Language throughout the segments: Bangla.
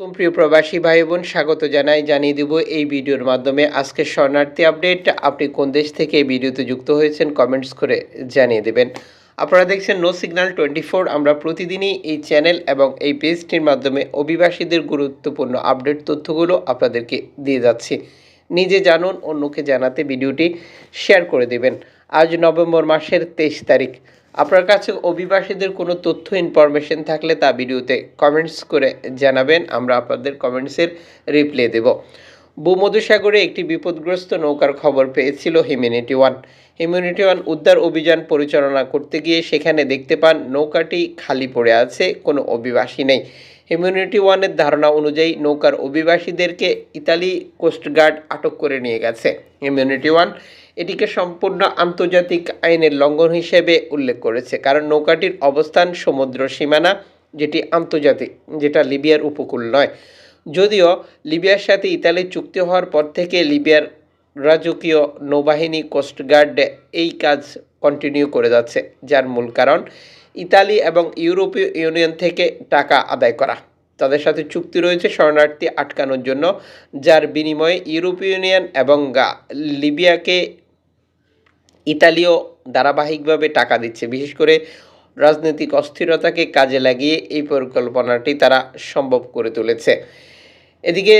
প্রিয় প্রবাসী ভাই বোন স্বাগত জানাই, জানিয়ে দেব এই ভিডিওর মাধ্যমে। আজকে শরণার্থী আপডেট, আপনি কোন দেশ থেকে এই ভিডিওতে যুক্ত হয়েছেন কমেন্টস করে জানিয়ে দেবেন। আপনারা দেখছেন নো সিগন্যাল টোয়েন্টি আমরা প্রতিদিনই এই চ্যানেল এবং এই পেজটির মাধ্যমে অভিবাসীদের গুরুত্বপূর্ণ আপডেট তথ্যগুলো আপনাদেরকে দিয়ে যাচ্ছি। নিজে জানুন, অন্যকে জানাতে ভিডিওটি শেয়ার করে দেবেন। আজ নভেম্বর মাসের তেইশ তারিখ। আপনার কাছে অভিবাসীদের কোনো তথ্য ইনফরমেশন থাকলে তা ভিডিওতে কমেন্টস করে জানাবেন, আমরা আপনাদের কমেন্টসের রিপ্লাই দেব। ভূমধ্যসাগরে একটি বিপদগ্রস্ত নৌকার খবর পেয়েছিল হিউম্যানিটি ওয়ান হিউম্যানিটি ওয়ান উদ্ধার অভিযান পরিচালনা করতে গিয়ে সেখানে দেখতে পান, নৌকাটি খালি পড়ে আছে, কোনো অভিবাসী নেই। হিউম্যানিটি ওয়ানের ধারণা অনুযায়ী নৌকার অভিবাসীদেরকে ইতালি কোস্টগার্ড আটক করে নিয়ে গেছে। হিউম্যানিটি ওয়ান এটিকে সম্পূর্ণ আন্তর্জাতিক আইনের লঙ্ঘন হিসেবে উল্লেখ করেছে। কারণ নৌকাটির অবস্থান সমুদ্র সীমানা, যেটি আন্তর্জাতিক, যেটা লিবিয়ার উপকূল নয়। যদিও লিবিয়ার সাথে ইতালির চুক্তি হওয়ার পর থেকে লিবিয়ার রাজকীয় নৌবাহিনী কোস্টগার্ড এই কাজ কন্টিনিউ করে যাচ্ছে, যার মূল কারণ ইতালি এবং ইউরোপীয় ইউনিয়ন থেকে টাকা আদায় করা। তাদের সাথে চুক্তি রয়েছে শরণার্থী আটকানোর জন্য, যার বিনিময়ে ইউরোপীয় ইউনিয়ন এবং লিবিয়াকে ইতালিও ধারাবাহিকভাবে টাকা দিচ্ছে। বিশেষ করে রাজনৈতিক অস্থিরতাকে কাজে লাগিয়ে এই পরিকল্পনাটি তারা সম্ভব করে তুলেছে। এদিকে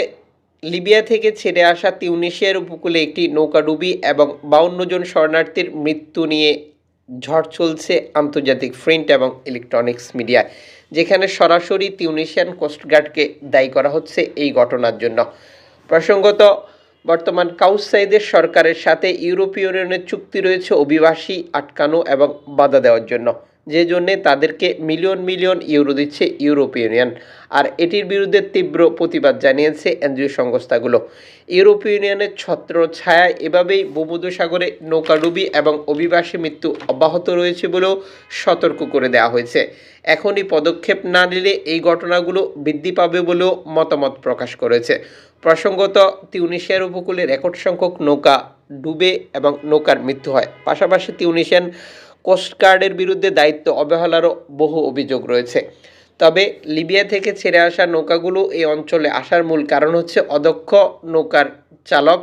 লিবিয়া থেকে ছেড়ে আসা তিউনিশিয়ার উপকূলে একটি নৌকাডুবি এবং বাউন্ন জন শরণার্থীর মৃত্যু নিয়ে ঝড় চলছে আন্তর্জাতিক প্রিন্ট এবং ইলেকট্রনিক্স মিডিয়ায়, যেখানে সরাসরি তিউনিশিয়ান কোস্টগার্ডকে দায়ী করা হচ্ছে এই ঘটনার জন্য। প্রসঙ্গত বর্তমান কাউসাইদের সরকারের সাথে ইউরোপীয় ইউনিয়নের চুক্তি রয়েছে অভিবাসী আটকানো এবং বাধা দেওয়ার জন্য। যে জন্যে তাদেরকে মিলিয়ন মিলিয়ন ইউরো দিচ্ছে ইউরোপীয় ইউনিয়ন। আর এটির বিরুদ্ধে তীব্র প্রতিবাদ জানিয়েছে এনজিও সংস্থাগুলো। ইউরোপীয় ইউনিয়নের ছত্র ছায়া এভাবেই ভূমধ্যসাগরে নৌকাডুবি এবং অভিবাসী মৃত্যু অব্যাহত রয়েছে বলেও সতর্ক করে দেওয়া হয়েছে। এখনই পদক্ষেপ না নিলে এই ঘটনাগুলো বৃদ্ধি পাবে বলেও মতামত প্রকাশ করেছে। প্রসঙ্গত তিউনিশিয়ার উপকূলে রেকর্ড সংখ্যক নৌকা ডুবে এবং নৌকার মৃত্যু হয়। পাশাপাশি তিউনিশিয়ান কোস্টগার্ডের বিরুদ্ধে দায়িত্ব অবহেলারও বহু অভিযোগ রয়েছে। তবে লিবিয়া থেকে ছেড়ে আসা নৌকাগুলো এই অঞ্চলে আসার মূল কারণ হচ্ছে অদক্ষ নৌকার চালক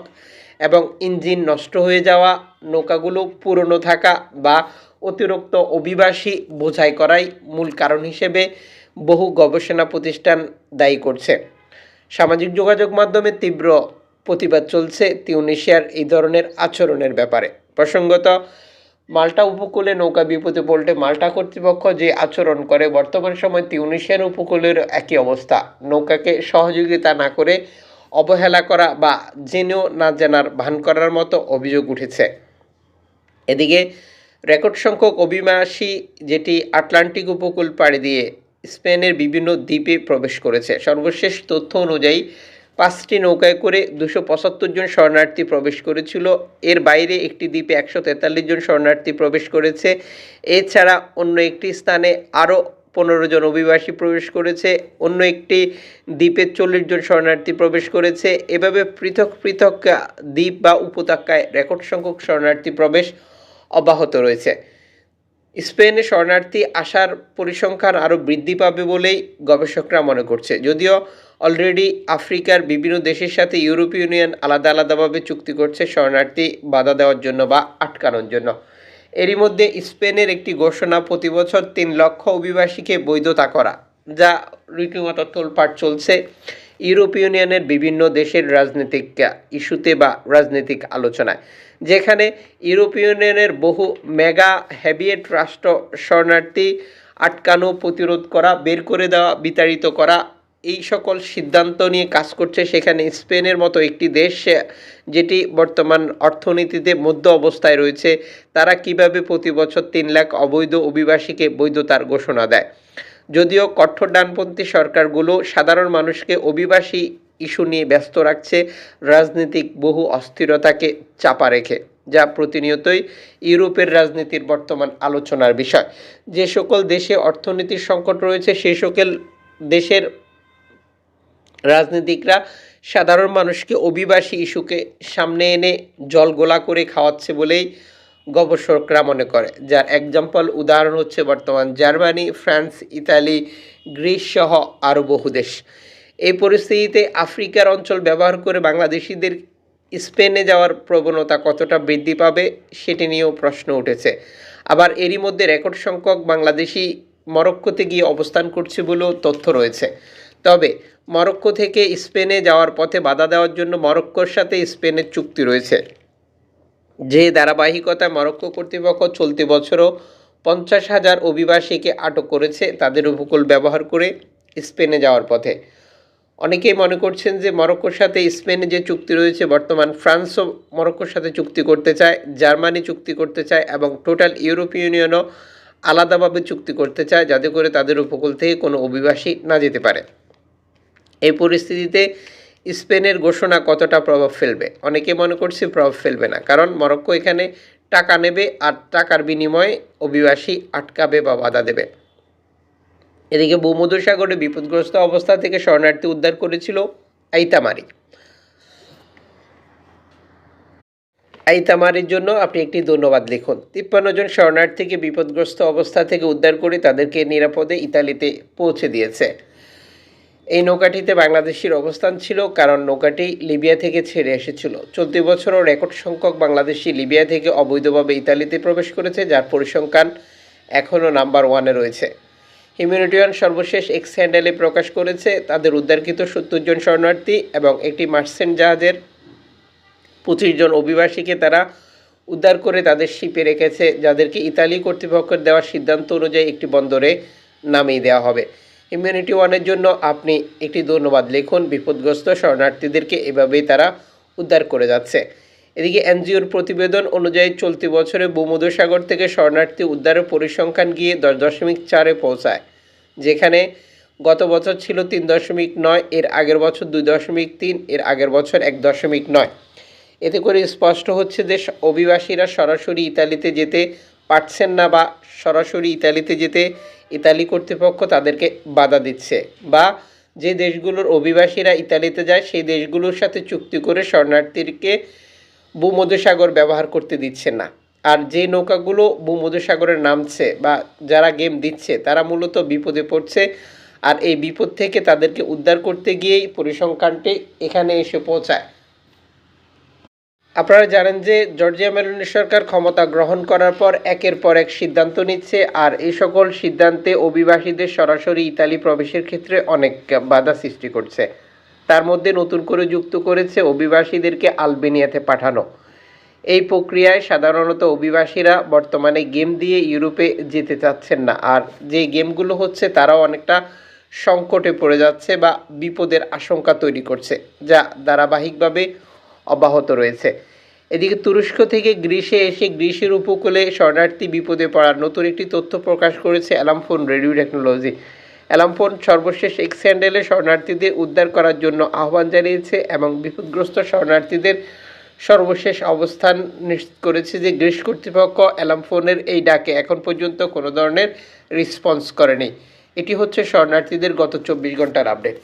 এবং ইঞ্জিন নষ্ট হয়ে যাওয়া, নৌকাগুলো পুরনো থাকা বা অতিরিক্ত অভিবাসী বোঝাই করাই মূল কারণ হিসেবে বহু গবেষণা প্রতিষ্ঠান দায়ী করছে। সামাজিক যোগাযোগ মাধ্যমে তীব্র প্রতিবাদ চলছে তিউনিশিয়ার এই ধরনের আচরণের ব্যাপারে। প্রসঙ্গত মাল্টা উপকূলে, নৌকা বিপদে পড়লে মাল্টা কর্তৃপক্ষ যে আচরণ করে, বর্তমান সময় তিউনিশিয়ার উপকূলের একই অবস্থা। নৌকাকে সহযোগিতা না করে অবহেলা করা বা জেনেও না জানার ভান করার মতো অভিযোগ উঠেছে। এদিকে রেকর্ড সংখ্যক অভিবাসী যেটি আটলান্টিক উপকূল পাড়ি দিয়ে স্পেনের বিভিন্ন দ্বীপে প্রবেশ করেছে। সর্বশেষ তথ্য অনুযায়ী পাঁচটি নৌকায় করে দুশো পঁচাত্তর জন শরণার্থী প্রবেশ করেছিল। এর বাইরে একটি দ্বীপে একশো তেতাল্লিশ জন শরণার্থী প্রবেশ করেছে। এছাড়া অন্য একটি স্থানে আরও পনেরো জন অভিবাসী প্রবেশ করেছে। অন্য একটি দ্বীপে চল্লিশ জন শরণার্থী প্রবেশ করেছে। এভাবে পৃথক পৃথক দ্বীপ বা উপত্যকায় রেকর্ড সংখ্যক শরণার্থী প্রবেশ অব্যাহত রয়েছে। স্পেনে শরণার্থী আসার পরিসংখ্যান আরও বৃদ্ধি পাবে বলেই গবেষকরা মনে করছে। যদিও অলরেডি আফ্রিকার বিভিন্ন দেশের সাথে ইউরোপীয় ইউনিয়ন আলাদা আলাদাভাবে চুক্তি করছে, শরণার্থী বাধা দেওয়ার জন্য বা আটকানোর জন্য। এরই মধ্যে স্পেনের একটি ঘোষণা প্রতি বছর তিন লক্ষ অভিবাসীকে বৈধতা করা, যা রীতিমতো তোলপাড় চলছে। ইউরোপীয় ইউনিয়নের বিভিন্ন দেশের রাজনৈতিক ইস্যুতে বা রাজনৈতিক আলোচনায়, যেখানে ইউরোপীয় ইউনিয়নের বহু মেগা হ্যাবিয়েট রাষ্ট্র শরণার্থী আটকানো প্রতিরোধ করা, বের করে দেওয়া, বিতাড়িত করা এই সকল সিদ্ধান্ত নিয়ে কাজ করছে সেখানে স্পেনের মতো একটি দেশ যেটি বর্তমান অর্থনীতিতে মধ্য অবস্থায় রয়েছে, তারা কীভাবে প্রতি বছর তিন লাখ অবৈধ অভিবাসীকে বৈধতার ঘোষণা দেয়? যদিও কঠোর ডানপন্থী সরকারগুলো সাধারণ মানুষকে অভিবাসী ইস্যু নিয়ে ব্যস্ত রাখছে, রাজনৈতিক বহু অস্থিরতাকে চাপা রেখে, যা প্রতিনিয়তই ইউরোপের রাজনীতির বর্তমান আলোচনার বিষয়। যে সকল দেশে অর্থনীতির সংকট রয়েছে সেই সকল দেশের রাজনীতিকরা সাধারণ মানুষকে অভিবাসী ইস্যুকে সামনে এনে জল গোলা করে খাওয়াচ্ছে বলেই গবেষকরা মনে করে। যার এক্সাম্পল উদাহরণ হচ্ছে বর্তমান জার্মানি, ফ্রান্স, ইতালি, গ্রিস সহ আরও বহু দেশ। এই পরিস্থিতিতে আফ্রিকার অঞ্চল ব্যবহার করে বাংলাদেশিদের স্পেনে যাওয়ার প্রবণতা কতটা বৃদ্ধি পাবে সেটি নিয়েও প্রশ্ন উঠেছে। আবার এরই মধ্যে রেকর্ড সংখ্যক বাংলাদেশি মরক্কোতে গিয়ে অবস্থান করছে বলেও তথ্য রয়েছে। তবে মরক্কো থেকে স্পেনে যাওয়ার পথে বাধা দেওয়ার জন্য মরক্কোর সাথে স্পেনের চুক্তি রয়েছে। যে ধারাবাহিকতায় মরক্কো কর্তৃপক্ষ চলতি বছরও পঞ্চাশ হাজার অভিবাসীকে আটক করেছে, তাদের উপকূল ব্যবহার করে স্পেনে যাওয়ার পথে। অনেকেই মনে করছেন যে মরক্কোর সাথে স্পেনে যে চুক্তি রয়েছে, বর্তমান ফ্রান্সও মরক্কোর সাথে চুক্তি করতে চায়, জার্মানি চুক্তি করতে চায় এবং টোটাল ইউরোপীয় ইউনিয়নও আলাদাভাবে চুক্তি করতে চায়, যাতে করে তাদের উপকূল থেকে কোনো অভিবাসী না যেতে পারে। এই পরিস্থিতিতে স্পেনের ঘোষণা কতটা প্রভাব ফেলবে? অনেকে মনে করছে প্রভাব ফেলবে না, কারণ মরক্কো এখানে টাকা নেবে আর টাকার বিনিময়ে অভিবাসী আটকাবে বা বাধা দেবে। এদিকে ভূমধ্যসাগরে বিপদগ্রস্ত অবস্থা থেকে শরণার্থী উদ্ধার করেছিল আইতামারি। আইতামারির জন্য আপনি একটি ধন্যবাদ লিখুন। তিপ্পান্ন জন শরণার্থীকে বিপদগ্রস্ত অবস্থা থেকে উদ্ধার করে তাদেরকে নিরাপদে ইতালিতে পৌঁছে দিয়েছে। এই নৌকাটিতে বাংলাদেশের অবস্থান ছিল কারণ নৌকাটি লিবিয়া থেকে ছেড়ে এসেছিল। চলতি বছরও রেকর্ড সংখ্যক বাংলাদেশি লিবিয়া থেকে অবৈধভাবে ইতালিতে প্রবেশ করেছে, যার পরিসংখ্যান এখনও নাম্বার ওয়ানে রয়েছে। হিউম্যানিটিয়ান সর্বশেষ এক্স হ্যান্ডেলে প্রকাশ করেছে তাদের উদ্ধারকৃত সত্তর জন শরণার্থী এবং একটি মার্সেন্ট জাহাজের পঁচিশ জন অভিবাসীকে তারা উদ্ধার করে তাদের শিপে রেখেছে, যাদেরকে ইতালি কর্তৃপক্ষের দেওয়ার সিদ্ধান্ত অনুযায়ী একটি বন্দরে নামিয়ে দেওয়া হবে। হিউম্যানিটি ওয়ানের জন্য আপনি একটি ধন্যবাদ লিখুন। বিপদগ্রস্ত শরণার্থীদেরকে এভাবেই তারা উদ্ধার করে যাচ্ছে। এদিকে এনজিওর প্রতিবেদন অনুযায়ী চলতি বছরে ভূমধ্যসাগর থেকে শরণার্থী উদ্ধারের পরিসংখ্যান গিয়ে দশ দশমিক চারে পৌঁছায়, যেখানে গত বছর ছিল তিন দশমিক নয়, এর আগের বছর দুই দশমিক তিন, এর আগের বছর এক দশমিক নয়। এতে করে স্পষ্ট হচ্ছে যে অভিবাসীরা সরাসরি ইতালিতে যেতে পারছেন না বা সরাসরি ইতালিতে যেতে ইতালি কর্তৃপক্ষ তাদেরকে বাধা দিচ্ছে বা যে দেশগুলোর অভিবাসীরা ইতালিতে যায়, সেই দেশগুলোর সাথে চুক্তি করে শরণার্থীকে ভূমধ্যসাগর ব্যবহার করতে দিচ্ছে না। আর যে নৌকাগুলো ভূমধ্যসাগরে নামছে বা যারা গেম দিচ্ছে, তারা মূলত বিপদে পড়ছে। আর এই বিপদ থেকে তাদেরকে উদ্ধার করতে গিয়েই পরিসংখ্যানটি এখানে এসে পৌঁছায়। আপনারা জানেন যে জর্জিয়া মেলোনি সরকার ক্ষমতা গ্রহণ করার পর একের পর এক সিদ্ধান্ত নিচ্ছে, আর এই সকল সিদ্ধান্তে অভিবাসীদের সরাসরি ইতালি প্রবেশের ক্ষেত্রে অনেক বাধা সৃষ্টি করছে। তার মধ্যে নতুন করে যুক্ত করেছে অভিবাসীদেরকে আলবেনিয়াতে পাঠানো। এই প্রক্রিয়ায় সাধারণত অভিবাসীরা বর্তমানে গেম দিয়ে ইউরোপে যেতে চাচ্ছেন না, আর যে গেমগুলো হচ্ছে তারাও অনেকটা সংকটে পড়ে যাচ্ছে বা বিপদের আশঙ্কা তৈরি করছে, যা ধারাবাহিকভাবে অব্যাহত রয়েছে। এদিকে তুরস্ক থেকে গ্রিসে এসে গ্রিসের উপকূলে শরণার্থী বিপদে পড়ার নতুন একটি তথ্য প্রকাশ করেছে অ্যালামফোন রেডিও টেকনোলজি। অ্যালামফোন সর্বশেষ এক্স হ্যান্ডেলে শরণার্থীদের উদ্ধার করার জন্য আহ্বান জানিয়েছে এবং বিপদগ্রস্ত শরণার্থীদের সর্বশেষ অবস্থান নিশ্চিত করেছে যে গ্রিস কর্তৃপক্ষ অ্যালামফোনের এই ডাকে এখন পর্যন্ত কোনো ধরনের রেসপন্স করেনি। এটি হচ্ছে শরণার্থীদের গত চব্বিশ ঘণ্টার আপডেট